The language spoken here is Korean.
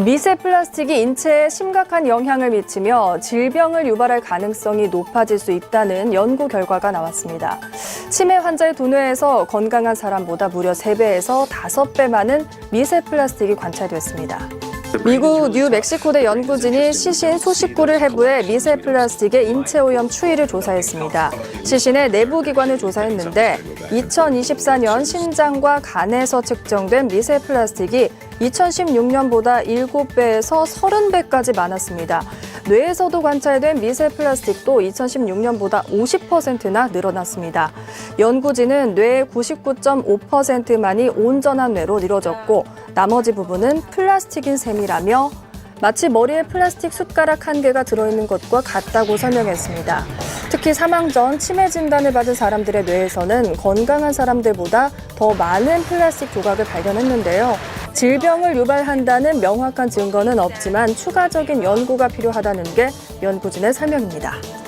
미세 플라스틱이 인체에 심각한 영향을 미치며 질병을 유발할 가능성이 높아질 수 있다는 연구 결과가 나왔습니다. 치매 환자의 두뇌에서 건강한 사람보다 무려 3배에서 5배 많은 미세 플라스틱이 관찰됐습니다. 미국 뉴멕시코대 연구진이 시신 소식구를 해부해 미세 플라스틱의 인체 오염 추이를 조사했습니다. 시신의 내부 기관을 조사했는데 2024년 신장과 간에서 측정된 미세 플라스틱이 2016년보다 7배에서 30배까지 많았습니다. 뇌에서도 관찰된 미세 플라스틱도 2016년보다 50%나 늘어났습니다. 연구진은 뇌의 99.5%만이 온전한 뇌로 이루어졌고 나머지 부분은 플라스틱인 셈이라며 마치 머리에 플라스틱 숟가락 한 개가 들어있는 것과 같다고 설명했습니다. 특히 사망 전 치매 진단을 받은 사람들의 뇌에서는 건강한 사람들보다 더 많은 플라스틱 조각을 발견했는데요. 질병을 유발한다는 명확한 증거는 없지만 추가적인 연구가 필요하다는 게 연구진의 설명입니다.